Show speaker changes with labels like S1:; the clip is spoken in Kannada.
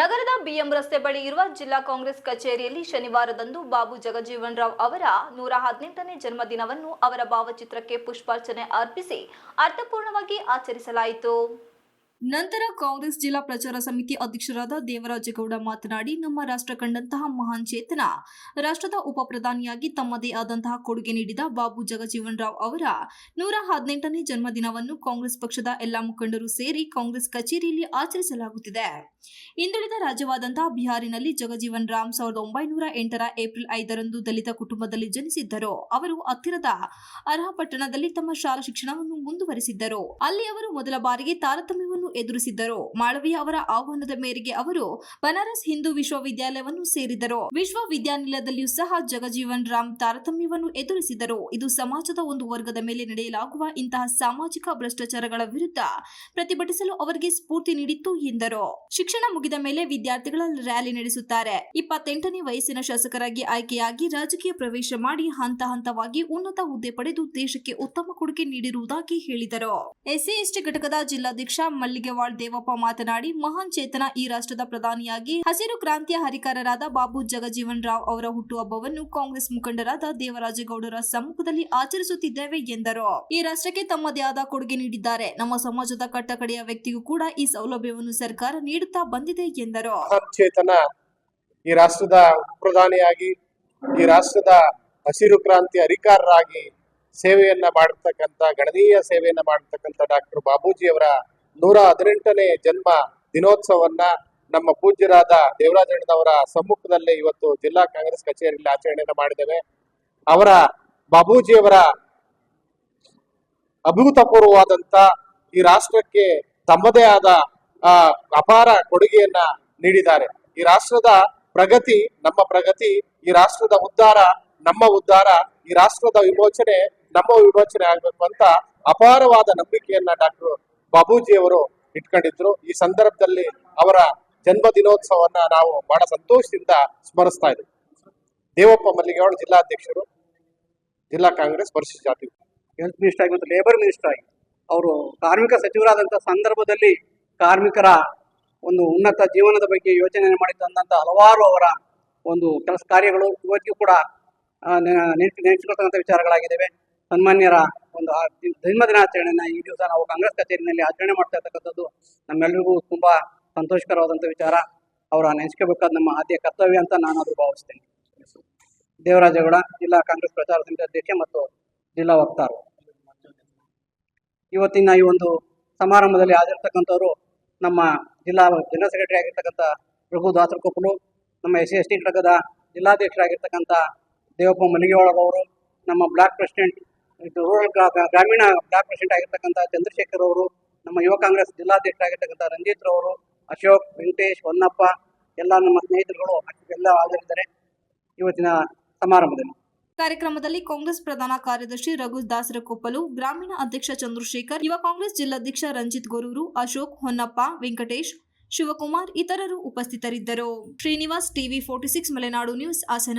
S1: ನಗರದ ಬಿಎಂ ರಸ್ತೆ ಬಳಿ ಇರುವ ಜಿಲ್ಲಾ ಕಾಂಗ್ರೆಸ್ ಕಚೇರಿಯಲ್ಲಿ ಶನಿವಾರದಂದು ಬಾಬು ಜಗಜೀವನ್ ರಾವ್ ಅವರ ನೂರ ಹದಿನೆಂಟನೇ ಜನ್ಮದಿನವನ್ನು ಅವರ ಭಾವಚಿತ್ರಕ್ಕೆ ಪುಷ್ಪಾರ್ಚನೆ ಅರ್ಪಿಸಿ ಅರ್ಥಪೂರ್ಣವಾಗಿ ಆಚರಿಸಲಾಯಿತು. ನಂತರ ಕಾಂಗ್ರೆಸ್ ಜಿಲ್ಲಾ ಪ್ರಚಾರ ಸಮಿತಿ ಅಧ್ಯಕ್ಷರಾದ ದೇವರಾಜೇಗೌಡ ಮಾತನಾಡಿ, ನಮ್ಮ ರಾಷ್ಟ್ರ ಕಂಡಂತಹ ಮಹಾನ್ ಚೇತನ, ರಾಷ್ಟ್ರದ ಉಪ ಪ್ರಧಾನಿಯಾಗಿ ತಮ್ಮದೇ ಆದಂತಹ ಕೊಡುಗೆ ನೀಡಿದ ಬಾಬು ಜಗಜೀವನ್ ರಾವ್ ಅವರ ನೂರ ಹದಿನೆಂಟನೇ ಜನ್ಮದಿನವನ್ನು ಕಾಂಗ್ರೆಸ್ ಪಕ್ಷದ ಎಲ್ಲಾ ಮುಖಂಡರು ಸೇರಿ ಕಾಂಗ್ರೆಸ್ ಕಚೇರಿಯಲ್ಲಿ ಆಚರಿಸಲಾಗುತ್ತಿದೆ. ಹಿಂದುಳಿದ ರಾಜ್ಯವಾದಂತಹ ಬಿಹಾರಿನಲ್ಲಿ ಜಗಜೀವನ್ ರಾಮ್ ಸಾವಿರದ ಒಂಬೈನೂರ ಎಂಟರ ಏಪ್ರಿಲ್ ಐದರಂದು ದಲಿತ ಕುಟುಂಬದಲ್ಲಿ ಜನಿಸಿದ್ದರು. ಅವರು ಹತ್ತಿರದ ಅರ್ಹಪಟ್ಟಣದಲ್ಲಿ ತಮ್ಮ ಶಾಲಾ ಶಿಕ್ಷಣವನ್ನು ಮುಂದುವರೆಸಿದ್ದರು. ಅಲ್ಲಿ ಅವರು ಮೊದಲ ಬಾರಿಗೆ ತಾರತಮ್ಯವನ್ನು ಎದುರಿಸಿದ್ದರು. ಮಾಳವಿಯ ಅವರ ಆಹ್ವಾನದ ಮೇರೆಗೆ ಅವರು ಬನಾರಸ್ ಹಿಂದೂ ವಿಶ್ವವಿದ್ಯಾಲಯವನ್ನು ಸೇರಿದರು. ವಿಶ್ವವಿದ್ಯಾನಿಲಯದಲ್ಲಿಯೂ ಸಹ ಜಗಜೀವನ್ ರಾಮ್ ತಾರತಮ್ಯವನ್ನು ಎದುರಿಸಿದರು. ಇದು ಸಮಾಜದ ಒಂದು ವರ್ಗದ ಮೇಲೆ ನಡೆಯಲಾಗುವ ಇಂತಹ ಸಾಮಾಜಿಕ ಭ್ರಷ್ಟಾಚಾರಗಳ ವಿರುದ್ಧ ಪ್ರತಿಭಟಿಸಲು ಅವರಿಗೆ ಸ್ಫೂರ್ತಿ ನೀಡಿತ್ತು ಎಂದರು. ಶಿಕ್ಷಣ ಮುಗಿದ ಮೇಲೆ ವಿದ್ಯಾರ್ಥಿಗಳ ರ್ಯಾಲಿ ನಡೆಸುತ್ತಾರೆ. ಇಪ್ಪತ್ತೆಂಟನೇ ವಯಸ್ಸಿನ ಶಾಸಕರಾಗಿ ಆಯ್ಕೆಯಾಗಿ ರಾಜಕೀಯ ಪ್ರವೇಶ ಮಾಡಿ ಹಂತ ಹಂತವಾಗಿ ಉನ್ನತ ಹುದ್ದೆ ಪಡೆದು ದೇಶಕ್ಕೆ ಉತ್ತಮ ಕೊಡುಗೆ ನೀಡಿರುವುದಾಗಿ ಹೇಳಿದರು. ಎಸ್ಸಿ ಎಸ್ಟಿ ಘಟಕದ ಜಿಲ್ಲಾಧ್ಯಕ್ಷ ಮಲ್ಲಿಗೆವಾಳ್ ದೇವಪ್ಪ ಮಾತನಾಡಿ, ಮಹಾನ್ ಚೇತನ ಈ ರಾಷ್ಟ್ರದ ಪ್ರಧಾನಿಯಾಗಿ ಹಸಿರು ಕ್ರಾಂತಿಯ ಹರಿಕಾರರಾದ ಬಾಬು ಜಗಜೀವನ್ ರಾವ್ ಅವರ ಹುಟ್ಟುಹಬ್ಬವನ್ನು ಕಾಂಗ್ರೆಸ್ ಮುಖಂಡರಾದ ದೇವರಾಜೇಗೌಡರ ಸಮ್ಮುಖದಲ್ಲಿ ಆಚರಿಸುತ್ತಿದ್ದೇವೆ ಎಂದರು. ಈ ರಾಷ್ಟ್ರಕ್ಕೆ ತಮ್ಮದೇ ಆದ ಕೊಡುಗೆ ನೀಡಿದ್ದಾರೆ. ನಮ್ಮ ಸಮಾಜದ ಕಟ್ಟಕಡೆಯ ವ್ಯಕ್ತಿಗೂ ಕೂಡ ಈ ಸೌಲಭ್ಯವನ್ನು ಸರ್ಕಾರ ನೀಡುತ್ತಾ ಬಂದಿದೆ ಎಂದರು.
S2: ಚೇತನ ಈ ರಾಷ್ಟ್ರದ ಪ್ರಧಾನಿಯಾಗಿ, ಈ ರಾಷ್ಟ್ರದ ಹಸಿರು ಕ್ರಾಂತಿ ಅಧಿಕಾರರಾಗಿ ಸೇವೆಯನ್ನ ಮಾಡಿರ್ತಕ್ಕಂಥ, ಗಣನೀಯ ಸೇವೆಯನ್ನ ಮಾಡಿರ್ತಕ್ಕಂಥ ಡಾಕ್ಟರ್ ಬಾಬೂಜಿಯವರ ನೂರ ಹದಿನೆಂಟನೇ ಜನ್ಮ ದಿನೋತ್ಸವವನ್ನ ನಮ್ಮ ಪೂಜ್ಯರಾದ ದೇವರಾಜಣ್ಣನವರ ಸಮ್ಮುಖದಲ್ಲಿ ಇವತ್ತು ಜಿಲ್ಲಾ ಕಾಂಗ್ರೆಸ್ ಕಚೇರಿಯಲ್ಲಿ ಆಚರಣೆಯನ್ನು ಮಾಡಿದ್ದೇವೆ. ಅವರ ಬಾಬೂಜಿಯವರ ಅಭೂತಪೂರ್ವವಾದಂತ ಈ ರಾಷ್ಟ್ರಕ್ಕೆ ತಮ್ಮದೇ ಆದ ಅಪಾರ ಕೊಡುಗೆಯನ್ನ ನೀಡಿದ್ದಾರೆ. ಈ ರಾಷ್ಟ್ರದ ಪ್ರಗತಿ, ನಮ್ಮ ಪ್ರಗತಿ, ಈ ರಾಷ್ಟ್ರದ ಉದ್ಧಾರ, ನಮ್ಮ ಉದ್ಧಾರ, ಈ ರಾಷ್ಟ್ರದ ವಿಮೋಚನೆ, ನಮ್ಮ ವಿಮೋಚನೆ ಆಗ್ಬೇಕು ಅಂತ ಅಪಾರವಾದ ನಂಬಿಕೆಯನ್ನ ಡಾಕ್ಟರ್ ಬಾಬೂಜಿ ಅವರು ಇಟ್ಕೊಂಡಿದ್ರು. ಈ ಸಂದರ್ಭದಲ್ಲಿ ಅವರ ಜನ್ಮ ದಿನೋತ್ಸವವನ್ನ ನಾವು ಬಹಳ ಸಂತೋಷದಿಂದ ಸ್ಮರಿಸ್ತಾ ಇದ್ದೀವಿ ದೇವಪ್ಪ ಮಲ್ಲಿಗೌಡ ಜಿಲ್ಲಾಧ್ಯಕ್ಷರು ಜಿಲ್ಲಾ ಕಾಂಗ್ರೆಸ್ ಪರಿಶಿಷ್ಟ ಜಾತಿ
S3: ಹೆಲ್ತ್ ಮಿನಿಸ್ಟರ್ ಆಗಿ ಮತ್ತು ಲೇಬರ್ ಮಿನಿಸ್ಟರ್ ಆಗಿ ಅವರು ಕಾರ್ಮಿಕ ಸಚಿವರಾದಂಥ ಸಂದರ್ಭದಲ್ಲಿ ಕಾರ್ಮಿಕರ ಒಂದು ಉನ್ನತ ಜೀವನದ ಬಗ್ಗೆ ಯೋಚನೆ ಮಾಡಿ ತಂದಂಥ ಹಲವಾರು ಅವರ ಒಂದು ಕೆಲಸ ಕಾರ್ಯಗಳು ಇವತ್ತಿಗೂ ಕೂಡ ಆ, ನೆ- ನೆನ್ಪು ನೆನೆಸಿಕೊಳ್ತಕ್ಕಂಥ ವಿಚಾರಗಳಾಗಿದ್ದಾವೆ. ಸನ್ಮಾನ್ಯರ ಒಂದು ಆ ಜನ್ಮ ದಿನಾಚರಣೆಯನ್ನ ಈ ದಿವಸ ನಾವು ಕಾಂಗ್ರೆಸ್ ಕಚೇರಿನಲ್ಲಿ ಆಚರಣೆ ಮಾಡ್ತಾ ಇರ್ತಕ್ಕಂಥದ್ದು. ನಮ್ಮೆಲ್ಲರಿಗೂ ತುಂಬಾ ಸಂತೋಷಕರವಾದಂಥ ವಿಚಾರ. ಅವರ ನೆನೆಸ್ಕೋಬೇಕಾದ ನಮ್ಮ ಆದ್ಯ ಕರ್ತವ್ಯ ಅಂತ ನಾನು ಅದು ಭಾವಿಸ್ತೇನೆ. ದೇವರಾಜಗೌಡ, ಜಿಲ್ಲಾ ಕಾಂಗ್ರೆಸ್ ಪ್ರಚಾರ ಸಮಿತಿ ಅಧ್ಯಕ್ಷ ಮತ್ತು ಜಿಲ್ಲಾ ವಕ್ತಾರು. ಇವತ್ತಿನ ಈ ಒಂದು ಸಮಾರಂಭದಲ್ಲಿ ಹಾಜರಿರ್ತಕ್ಕಂಥವ್ರು ನಮ್ಮ ಜಿಲ್ಲಾ ಜನರಲ್ ಸೆಕ್ರೆಟರಿ ಆಗಿರ್ತಕ್ಕಂಥ ರಘು ದಾಸರಕೊಪ್ಪಲು, ನಮ್ಮ ಎಸ್ ಸಿ ಎಸ್ ಟಿ ಘಟಕದ ಜಿಲ್ಲಾಧ್ಯಕ್ಷರಾಗಿರ್ತಕ್ಕಂಥ ದೇವಪ್ಪ ಮಲ್ಲಿಗೆವಾಳರವರು ನಮ್ಮ ಬ್ಲಾಕ್ ಪ್ರೆಸಿಡೆಂಟ್ ರೂರಲ್ ಗ್ರಾ- ಗ್ರಾಮೀಣ ಬ್ಲಾಕ್ ಪ್ರೆಸಿಡೆಂಟ್ ಆಗಿರ್ತಕ್ಕಂಥ ಚಂದ್ರಶೇಖರ್ ಅವರು, ನಮ್ಮ ಯುವ ಕಾಂಗ್ರೆಸ್ ಜಿಲ್ಲಾಧ್ಯಕ್ಷರಾಗಿರ್ತಕ್ಕಂಥ ರಂಜಿತ್ ಅವರು ಅಶೋಕ್, ವೆಂಕಟೇಶ್, ಹೊನ್ನಪ್ಪ, ಎಲ್ಲ ನಮ್ಮ ಸ್ನೇಹಿತರುಗಳು ಎಲ್ಲ ಹಾಜರಿದ್ದಾರೆ ಇವತ್ತಿನ ಸಮಾರಂಭದಲ್ಲಿ.
S1: ಕಾರ್ಯಕ್ರಮದಲ್ಲಿ ಕಾಂಗ್ರೆಸ್ ಪ್ರಧಾನ ಕಾರ್ಯದರ್ಶಿ ರಘು ದಾಸರಕೊಪ್ಪಲು, ಗ್ರಾಮೀಣ ಅಧ್ಯಕ್ಷ ಚಂದ್ರಶೇಖರ್, ಯುವ ಕಾಂಗ್ರೆಸ್ ಜಿಲ್ಲಾಧ್ಯಕ್ಷ ರಂಜಿತ್ ಗೊರೂರು, ಅಶೋಕ್, ಹೊನ್ನಪ್ಪ, ವೆಂಕಟೇಶ್, ಶಿವಕುಮಾರ್ ಇತರರು ಉಪಸ್ಥಿತರಿದ್ದರು. Srinivas TV forty six Malenadu news, Hassan.